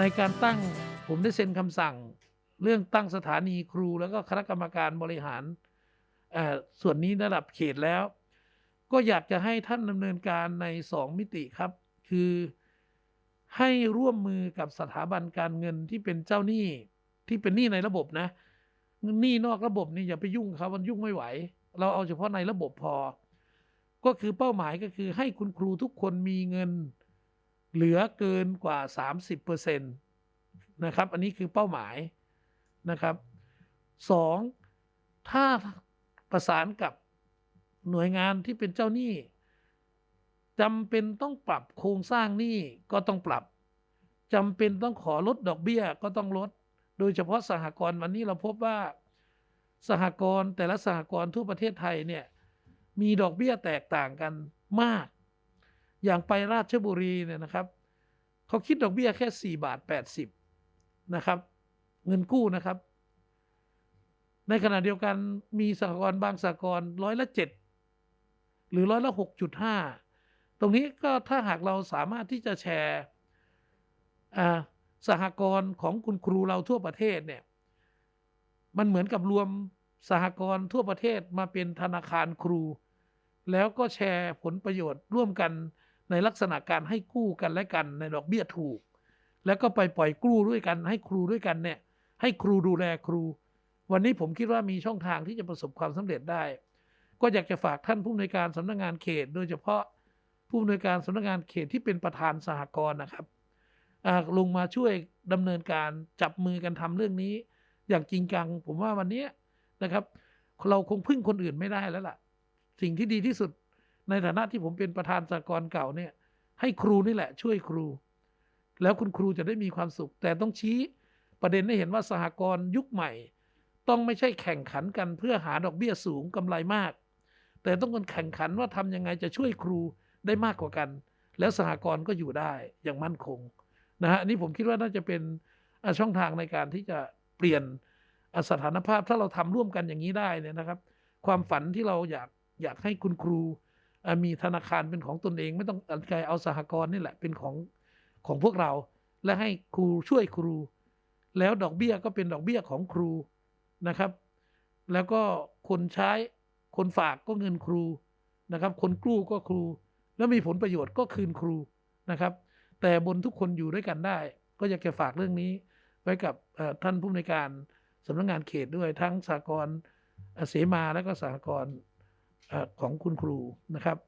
ในการตั้งผมได้เซ็นคำสั่ง เรื่องตั้งสถานีครูแล้วก็คณะกรรมการบริหารส่วนนี้ระดับเขตแล้ว ก็อยากจะให้ท่านดำเนินการในสองมิติครับ คือให้ร่วมมือกับสถาบันการเงินที่เป็นเจ้าหนี้ที่เป็นหนี้ในระบบนะหนี้นอกระบบนี่อย่าไปยุ่งเขามันยุ่งไม่ไหว เราเอาเฉพาะในระบบพอ ก็คือเป้าหมายก็คือให้คุณครูทุกคนมีเงิน เหลือเกินกว่า 30%นะครับ อันนี้คือเป้าหมายนะครับสองถ้าประสานกับหน่วยงานที่เป็นเจ้าหนี้จำเป็นต้องปรับโครงสร้างหนี้ก็ต้องปรับจำเป็นต้องขอลดดอกเบี้ยก็ต้องลด โดยเฉพาะสหกรณ์วันนี้เราพบว่าสหกรณ์แต่ละสหกรณ์ทั่วประเทศไทยเนี่ยมีดอกเบี้ยแตกต่างกันมาก อย่างไปราชบุรีเนี่ยนะครับเขาคิดดอกเบี้ยแค่ 4 บาท 80 นะครับ เงินกู้นะครับ ในขณะเดียวกันมีสหกรณ์บางสหกรณ์ร้อยละเจ็ดหรือร้อยละหกจุดห้าตรงนี้ก็ถ้าหากเราสามารถที่จะแชร์สหกรณ์ของคุณครูเราทั่วประเทศเนี่ยมันเหมือนกับรวมสหกรณ์ทั่วประเทศมาเป็นธนาคารครู แล้วก็แชร์ผลประโยชน์ร่วมกัน ในลักษณะการให้กู้กันและกันในดอกเบี้ยถูก แล้วก็ไปปล่อยกู้ด้วยกัน ให้ครูด้วยกันเนี่ย ให้ครูดูแลครู วันนี้ผมคิดว่ามีช่องทางที่จะประสบความสำเร็จได้ ก็อยากจะฝากท่านผู้อำนวยการสำนักงานเขต โดยเฉพาะผู้อำนวยการสำนักงานเขตที่เป็นประธานสหกรณ์นะครับลงมาช่วยดำเนินการจับมือกันทำเรื่องนี้ อย่างจริงจัง ผมว่าวันนี้นะครับ เราคงพึ่งคนอื่นไม่ได้แล้วล่ะ สิ่งที่ดีที่สุด ในฐานะที่ผมเป็นประธานสหกรณ์เก่าเนี่ย ให้ครูนี่แหละ ช่วยครู แล้วคุณครูจะได้มีความสุข แต่ต้องชี้ประเด็นให้เห็นว่าสหกรณ์ยุคใหม่ ต้องไม่ใช่แข่งขันกันเพื่อหาดอกเบี้ยสูงกำไรมาก แต่ต้องกันแข่งขันว่าทำยังไงจะช่วยครูได้มากกว่ากัน แล้วสหกรณ์ก็อยู่ได้อย่างมั่นคงนะฮะนนี้ผมคิดว่าน่าจะเป็นช่องทางในการที่จะเปลี่ยนสถานภาพถ้าเราทำร่วมกันอย่างนี้ได้เนี่ยนะครับ ความฝันที่เราอยากอยากให้คุณครู มีธนาคารเป็นของตนเอง ไม่ต้องอะไรเอาสหกรณ์นี่แหละเป็นของของพวกเรา และให้ครูช่วยครู แล้วดอกเบี้ยก็เป็นดอกเบี้ยของครูนะครับ แล้วก็คนใช้คนฝากก็เงินครูนะครับ คนกู้ก็ครู แล้วมีผลประโยชน์ก็คืนครูนะครับ แต่บนทุกคนอยู่ด้วยกันได้ ก็อยากจะฝากเรื่องนี้ไว้กับท่านผู้ในการสำนักงานเขตด้วยทั้งสากลเสมาและก็สากล ของคุณครูนะครับ